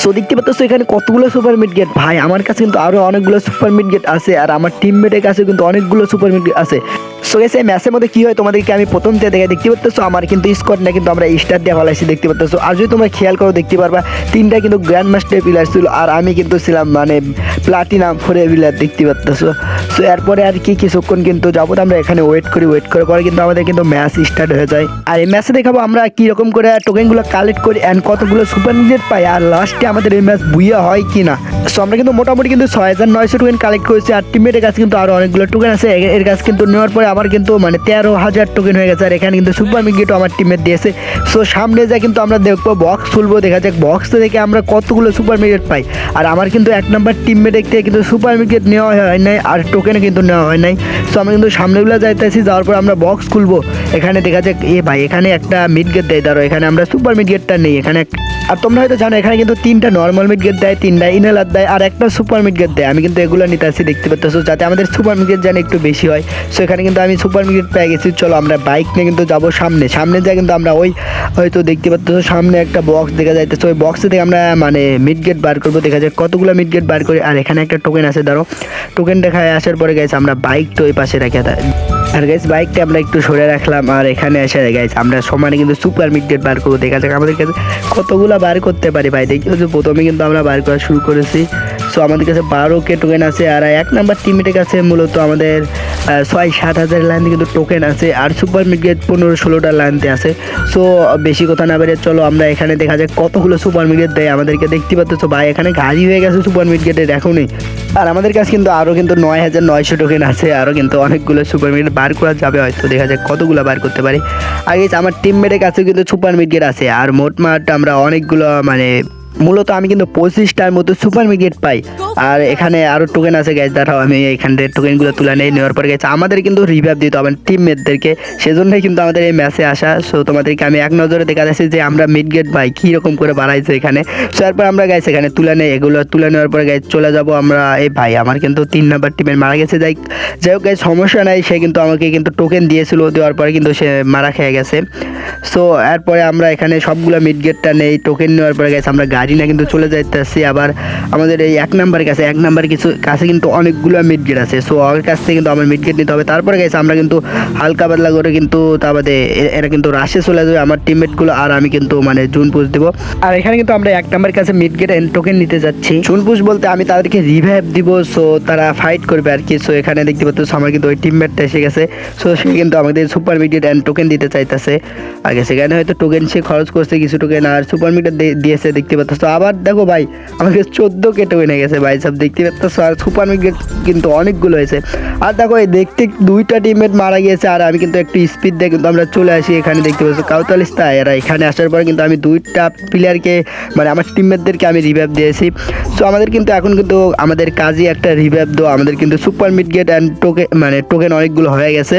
So দেখতে পাচ্ছ এখানে কতগুলো সুপার মিড গেট ভাই, আমার কাছে কিন্তু আরও অনেকগুলো সুপার মিড গেট আছে আর আমার টিমমেটের কাছে কিন্তু অনেকগুলো সুপার মিড গেট আছে। সো গেছে ম্যাচের মধ্যে কি হয়, তোমাদেরকে আমি প্রথম থেকে দেখে দেখতে পাচ্ছ আমার কিন্তু স্কোয়াড না কিন্তু আমরা স্টার দিয়ে ভালাইছি দেখতে পাচ্ছ আর যদি তোমরা খেয়াল করো, দেখতে পারবা, তিনটা কিন্তু গ্র্যান্ড মাস্টার প্লেয়ার ছিল, আর আমি কিন্তু ছিলাম মানে প্লাটিনাম ফোরে প্লেয়ার দেখতে পাচ্ছ সো এরপরে আর কি কিছুক্ষণ কিন্তু যাব আমরা এখানে ওয়েট করি ওয়েট করার পরে কিন্তু আমাদের কিন্তু ম্যাচ স্টার্ট হয়ে যায়। আর এই ম্যাচে দেখাবো আমরা কি রকম করে টোকেনগুলো কালেক্ট করি অ্যান্ড কতগুলো সুপার মিডেট পাই আর লাস্টে আমাদের এই ম্যাচ বুইয়া হয় কি না সো আমরা কিন্তু মোটামুটি কিন্তু ছয় হাজার নয়শো টোকেন কালেক্ট করেছি, আর টিমের কাছে কিন্তু আরও অনেকগুলো টোকেন আছে এর কাছে কিন্তু নেওয়ার পরে আমার কিন্তু মানে তেরো হাজার টোকেন হয়ে গেছে। আর এখানে কিন্তু সুপার মিগেটও আমার টিমের দিয়েছে। সো সামনে যা কিন্তু আমরা দেখব বক্স খুলবো দেখা যাক বক্স থেকে আমরা কতগুলো সুপার মিগেট পাই। আর আমার কিন্তু এক নম্বর টিমমেট থেকে কিন্তু সুপার মিগেট নেওয়া হয় নাই, আর টোকেনও কিন্তু নেওয়া হয় নাই। সো আমরা কিন্তু সামনেগুলো যাইতেছি, যাওয়ার পর আমরা বক্স খুলবো। এখানে দেখা যাক, এ ভাই, এখানে একটা মিড গেট দেয়, ধরো, এখানে আমরা সুপার মিড গেটটা নেই, এখানে আর তোমরা হয়তো জানো, এখানে কিন্তু তিনটা নর্মাল মিড গেট দেয়, তিনটা ইনেলার দেয়, আর একটা সুপার মিড গেট দেয়। আমি কিন্তু এগুলো নিতে আসছি দেখতে পাচ্ছ যাতে আমাদের সুপার মিড গেট যেন একটু বেশি হয়। সো এখানে কিন্তু আমি সুপার মিড গেট পেয়ে গেছি, চলো আমরা বাইক নিয়ে কিন্তু যাব সামনে। সামনে যা কিন্তু আমরা ওই হয়তো দেখতে পাচ্ছ, সামনে একটা বক্স দেখা যাইতেছে। ওই বক্সে থেকে আমরা মানে মিড গেট বার করব। দেখা যায় কতগুলো মিড গেট বার করি। আর এখানে একটা টোকেন আছে, ধরো। টোকেন দেখায় আসার পরে গেছে আমরা বাইকটা ওই পাশে রেখে দেয়। আর গাইস বাইকটা আমরা একটু সরে রাখলাম, আর এখানে এসে গাইস আমরা সমানে কিন্তু সুপার মিডগেট বার করব। দেখা যাক আমাদের কাছে কতগুলা বার করতে পারি, ভাই। দেখি প্রথমে কিন্তু আমরা বার করা শুরু করেছি। সো আমাদের কাছে বারো কে টোকেন আছে আর এক নাম্বার টিমের কাছে মূলত আমাদের ছয় সাত হাজার লাইনে কিন্তু টোকেন আছে আর সুপার মিডগেট পনেরো ষোলোটা লাইনতে আছে। সো, বেশি কথা না বেরিয়ে চলো আমরা এখানে দেখা যায় কতগুলো সুপার মিডগেট দেয় আমাদেরকে দেখতে পাচ্ছ। ভাই, এখানে গাড়ি হয়ে গেছে সুপার মিডগেটের এখনই আর আমাদের কাছে কিন্তু আরও কিন্তু নয় হাজার নয়শো টোকেন আছে আরও কিন্তু অনেকগুলো সুপার মিড বার করা যাবে হয়তো, দেখা যায় কতগুলো বার করতে পারি। আগে আমার টিমমেটের কাছে কিন্তু সুপার মিডগেট আছে, আর মোটমাট আমরা অনেকগুলো মানে মূলত আমি কিন্তু পঁচিশটার মতো সুপার মিডগেট পাই। আর এখানে আরও টোকেন আছে গ্যাস দাঁড়াও আমি এখান থেকে টোকেনগুলো তুলে নেই, নেওয়ার পরে গেছে আমাদের কিন্তু রিভাইভ দিতে হবে টিমমেটদেরকে সেজন্যই কিন্তু আমাদের এই ম্যাচে আসা। সো তোমাদেরকে আমি এক নজরে দেখা যাচ্ছে যে আমরা মিডগেট পাই কী রকম করে বাড়াইছে এখানে। সো এরপর আমরা গাইস এখানে তুলে নেই, এগুলো তুলে নেওয়ার পরে গাইস চলে যাব আমরা। এই ভাই আমার কিন্তু তিন নাম্বার টিমের মারা গেছে। যাই যাই হোক গাইস সমস্যা নাই, সে কিন্তু আমাকে কিন্তু টোকেন দিয়েছিল, দেওয়ার পরে কিন্তু সে মারা খেয়ে গেছে। সো এরপরে আমরা এখানে সবগুলো মিডগেটটা নেই টোকেন নেওয়ার পরে গেছে আমরা গাড়ি না কিন্তু চলে যাইতেছি। আবার আমাদের এই এক নাম্বারের কাছে, এক নাম্বার কিছু কাছে কিন্তু অনেকগুলো মিডগেট আছে। সো ওর কাছ থেকে কিন্তু আমার মিডগেট নিতে হবে। তারপরে গেছে আমরা কিন্তু হালকা পাতলা করে কিন্তু তা বাদে এরা কিন্তু রাশে চলে যাবে। আমার টিমমেটগুলো আর আমি কিন্তু মানে জুন পুষ দেবো। আর এখানে কিন্তু আমরা এক নাম্বার কাছে মিডগেট এন্ড টোকেন নিতে যাচ্ছি। জুন পুষ বলতে আমি তাদেরকে রিভাইভ দিব সো তারা ফাইট করবে আর কি সো এখানে দেখতে পাচ্ছ, আমার কিন্তু ওই টিমমেটটা এসে গেছে। সো সে কিন্তু আমাদের সুপার মিডিয়েট অ্যান্ড টোকেন দিতে চাইতেছে। আগে সেখানে হয়তো টোকেন সে খরচ করছে, কিছু টোকেন আর সুপার মিডিয়েট দিয়েছে, দেখতে পাচ্ছ। তো আবার দেখো ভাই, আমাকে চোদ্দ কেটে হয়ে গেছে ভাই, সব দেখতে পাচ্ছ? আর সুপার মিডিয়েট কিন্তু অনেকগুলো হয়েছে। আর দেখো, এই দেখতে দুইটা টিমমেট মারা গিয়েছে, আর আমি কিন্তু একটু স্পিড দিয়ে কিন্তু আমরা চলে আসি এখানে, দেখতে পাচ্ছ? কাউতালিস্তা এরা এখানে আসার পরে কিন্তু আমি দুইটা প্লেয়ারকে মানে আমার টিমমেটদেরকে আমি রিভাইভ দিয়েছি। সো আমাদের কিন্তু এখন কিন্তু আমাদের কাজই একটা রিভাইভ দেওয়া, আমাদের কিন্তু super mid gate and token মানে টোকেন অনেকগুলো হয়ে গেছে।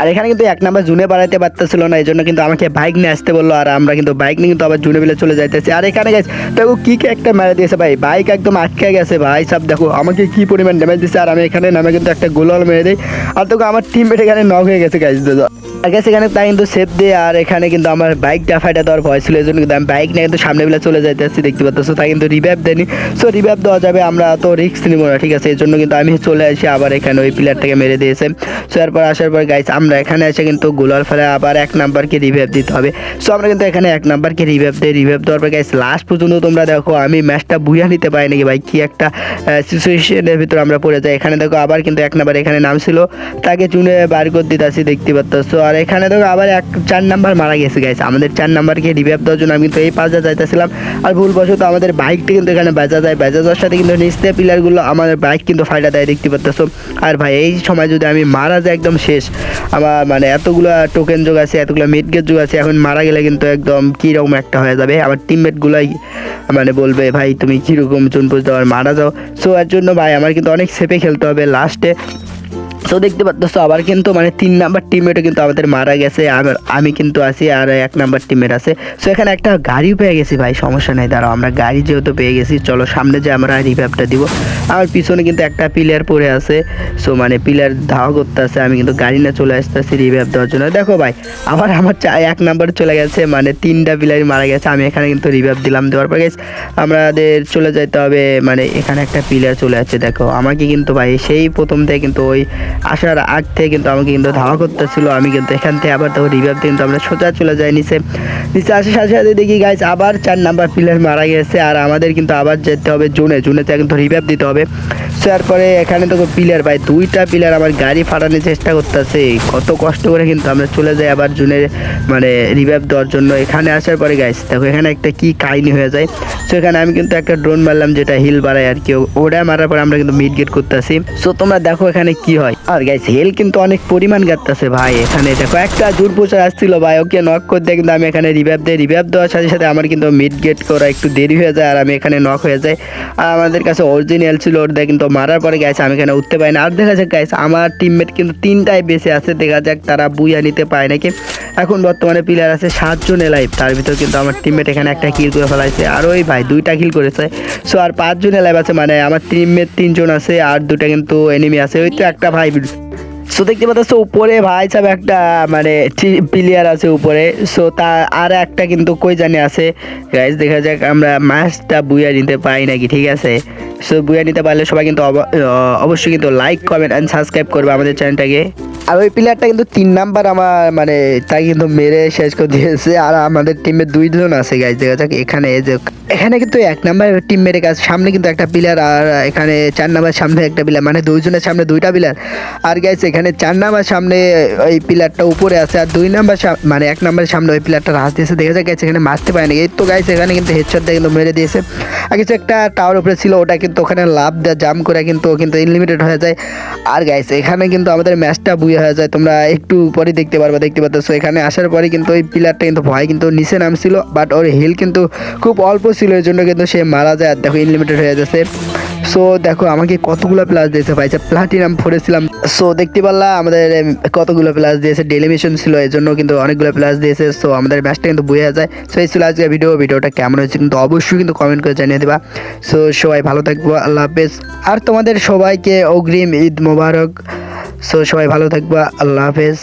আর এখানে কিন্তু এক নাম্বার জুনে বাড়াইতে পারতেছিল না এই জন্য কিন্তু আমাকে বাইক নিয়ে আসতে বলল আর আমরা কিন্তু বাইক নিয়ে কিন্তু আবার জুনে বিলে চলে যাইতেছি। আর এখানে গেছে দেখো কি কি একটা মেরে দিয়েছে ভাই বাইক একদম আটকে গেছে ভাই, সব দেখো আমাকে কি পরিমাণ ড্যামেজ দিচ্ছে আর আমি এখানে নামে কিন্তু একটা গোলাল মেরে দিই। আর দেখো আমার টিম এখানে নক হয়ে গেছে গাইজ আগে সেখানে তাই কিন্তু সেফ দিয়ে, আর এখানে কিন্তু আমার বাইকটা ফাইটা দেওয়ার ভয় ছিল এই জন্য কিন্তু আমি বাইক নিয়ে কিন্তু সামনে বেলা চলে যাইতেছি, দেখতে পাচ্ছ তাই কিন্তু রিভাইভ দেয়নি। সো রিভাইভ দেওয়া যাবে, আমরা তো রিস্ক নিব না, ঠিক আছে? এই জন্য কিন্তু আমি চলে আসি, আবার এখানে ওই প্লেয়ারটাকে মেরে দিয়েছে। সো এরপর আসার পর গাইস আমরা এখানে এসে কিন্তু গোলার ফেলে আবার এক নাম্বারকে রিভাইভ দিতে হবে। সো আমরা কিন্তু এখানে এক নাম্বারকে রিভাইভ দিই রিভাইভ দেওয়ার পর গাইস লাস্ট পর্যন্ত তোমরা দেখো, আমি ম্যাচটা বুঝা নিতে পারি নাকি ভাই, কি একটা সিচুয়েশনের ভিতর আমরা পড়ে যাই। এখানে দেখো আবার কিন্তু এক নাম্বার এখানে নামছিল তাকে চুনে বার করে দিতেছি দেখতে সো আর এখানে দেখো আবার এক, চার নাম্বার মারা গেছে গাইস আমাদের চার নাম্বারকে রিভাইভ দেওয়ার জন্য আমি কিন্তু এই পাঁচটা যাইতেছিলাম। আর ভুলবশত আমাদের বাইকটা কিন্তু এখানে বেচা যায়। বেচা যাওয়ার সাথে কিন্তু নিচতে পিলারগুলো আমাদের বাইক কিন্তু ফাইটা দেয়, দেখতে পাচ্ছ। আর ভাই, এই সময় যদি আমি মারা যাই একদম শেষ আমার মানে এতগুলো টোকেন যোগ আছে, এতগুলো মেটগেট যোগ আছে, এখন মারা গেলে কিন্তু একদম কীরকম একটা হয়ে যাবে? আমার টিমমেটগুলাই মানে বলবে, ভাই, তুমি কীরকম চুনপুজ দেওয়ার মারা যাও? সো এর জন্য ভাই, আমার কিন্তু অনেক সেপে খেলতে হবে। লাস্টে তো দেখতে পাচ্ছ আবার কিন্তু মানে তিন নাম্বার টিমমেটও কিন্তু আমাদের মারা গেছে আমার আমি কিন্তু আছি আর এক নাম্বার টিমমেট আছে। সো এখানে একটা গাড়িও পেয়ে গেছি ভাই, সমস্যা নেই, দাঁড়াও, আমরা গাড়ি যেহেতু পেয়ে গেছি, চলো সামনে যে আমরা রিভাইভটা দিব। আমার পিছনে কিন্তু একটা প্লেয়ার পড়ে আছে সো মানে প্লেয়ার ধাওয়া করতে আছে আমি কিন্তু গাড়ি না চলে আসতেছি রিভাইভ দেওয়ার জন্য। দেখো ভাই, আবার আমার এক নাম্বার চলে গেছে মানে তিনটা প্লেয়ারই মারা গেছে, আমি এখানে কিন্তু রিভাইভ দিলাম দেওয়ার পর গেছে আমাদের চলে যেতে হবে মানে এখানে একটা প্লেয়ার চলে আসছে, দেখো। আমাকে কিন্তু ভাই, সেই প্রথম থেকে কিন্তু ওই আসার আগ থেকে কিন্তু আমাকে কিন্তু ধাওয়া করতেছিল, আমি কিন্তু এখান থেকে আবার তখন রিভাইভ দিয়ে কিন্তু আমরা সোজা চলে যাই নিচে। নিচে আসার সাথে সাথে দেখি গাইজ আবার চার নাম্বার প্লেয়ার মারা গেছে, আর আমাদের কিন্তু আবার যেতে হবে জুনে, জোনেতে কিন্তু রিভাইভ দিতে হবে। So, তারপরে এখানে তো পিলার ভাই দুইটা পিলার আমার গাড়ি ফাটানোর চেষ্টা করতেছে। কত কষ্ট করে কিন্তু আমরা চলে যাই আবার জুনে মানে রিভাইভ দেওয়ার জন্য। এখানে আসার পরে গাইস দেখো এখানে একটা কি কাহিনী হয়ে যায়। সো এখানে আমি কিন্তু একটা ড্রোন মারলাম যেটা হিল বাড়ায় আর কি। ওটা মারার পরে আমরা কিন্তু মিড গেট করতেছি। সো তোমরা দেখো এখানে কি হয়। আর গাইস হেল কিন্তু অনেক পরিমাণ গাড়তেছে ভাই। এখানে দেখো একটা জোর পোষার আসছিল ভাই ওকে নক করতে কিন্তু আমি এখানে রিভাইভ দেই। রিভাইভ দেওয়ার সাথে সাথে আমার কিন্তু মিড গেট করা একটু দেরি হয়ে যায় আর আমি এখানে নক হয়ে যাই। আর আমাদের কাছে অরিজিনাল ছিল ওটা কিন্তু মারার পরে গেছে আমি এখানে উঠতে পারি না। আর দেখা যাক গাইস আমার টিমমেট কিন্তু তিনটায় বেঁচে আছে। দেখা যাক তারা বুইয়া নিতে পায় নাকি। এখন বর্তমানে প্লেয়ার আছে সাতজন এলাইভ তার ভিতর কিন্তু আমার টিমমেট এখানে একটা কিল করে ফেলাইছে। আর ওই ভাই দুইটা কিল করেছে। সো আর পাঁচজন এলাইভ আছে মানে আমার টিমমেট তিনজন আছে, আর দুটা কিন্তু এনিমি আছে। ওই তো একটা ভাই। সো দেখতে পাচ্ছ, উপরে ভাই সাহেব একটা মানে প্লেয়ার আছে উপরে। সো তা আর একটা কিন্তু কই জানি আছে। গাইজ দেখা যাক আমরা ম্যাচটা বুয়া নিতে পাই নাকি, ঠিক আছে? সো বুয়া নিতে পারলে সবাই কিন্তু অব- অবশ্যই কিন্তু লাইক কমেন্ট অ্যান্ড সাবস্ক্রাইব করবে আমাদের চ্যানেলটাকে আর ওই প্লেয়ারটা কিন্তু তিন নাম্বার আমার মানে তাই কিন্তু মেরে শেষ করে দিয়েছে। আর আমাদের টিমে দুইজন আছে গাইজ দেখা যাক এখানে যে, এখানে কিন্তু এক নাম্বার টিম মেরে কাজ সামনে কিন্তু একটা প্লেয়ার আর এখানে চার নাম্বার সামনে একটা প্লেয়ার মানে দুইজনের সামনে দুইটা প্লেয়ার আর গাইছে এখানে চার নাম্বার সামনে ওই প্লেয়ারটা উপরে আছে আর দুই নাম্বার মানে এক নাম্বারের সামনে ওই প্লেয়ারটা রাস দিয়েছে। দেখা যায় গেছে এখানে মারতে পারেনি। এই তো গাইছে এখানে কিন্তু হেডশট দিয়ে কিন্তু মেরে দিয়েছে। আর কিছু একটা টাওয়ার উপরে ছিল, ওটা কিন্তু ওখানে লাভ দেওয়া জাম করে কিন্তু ও কিন্তু ইনলিমিটেড হয়ে যায়। আর গাইস এখানে কিন্তু আমাদের ম্যাচটা বুয়ে হয়ে যায়। তোমরা একটু পরে দেখতে পারবে, দেখতে পাচ্ছ এখানে আসার পরে কিন্তু ওই প্লেয়ারটা কিন্তু ভয় কিন্তু নিচে নামছিল বাট ওর হিল কিন্তু খুব অল্প ছিল, এর জন্য কিন্তু সে মারা যায়। আর দেখো ইনলিমিটেড হয়ে যাচ্ছে। সো দেখো, আমাকে কতগুলো প্লাস দিয়েছে ভাই। প্লাটিনাম ফোরেছিলাম সো দেখতে পারলা, আমাদের কতগুলো প্লাস দিয়েছে। ডেলি মিশন ছিল এর জন্য কিন্তু অনেকগুলো প্লাস দিয়েছে। সো আমাদের ম্যাচটা কিন্তু বুঝে যায়। সো এই ছিল আজকে ভিডিও ভিডিওটা কেমন হয়েছে কিন্তু অবশ্যই কিন্তু কমেন্ট করে জানিয়ে দেবা। সো সবাই ভালো থাকব। আল্লাহ হাফেজ। আর তোমাদের সবাইকে অগ্রিম ঈদ মোবারক। সো সবাই ভালো থাকবা। আল্লাহ হাফেজ।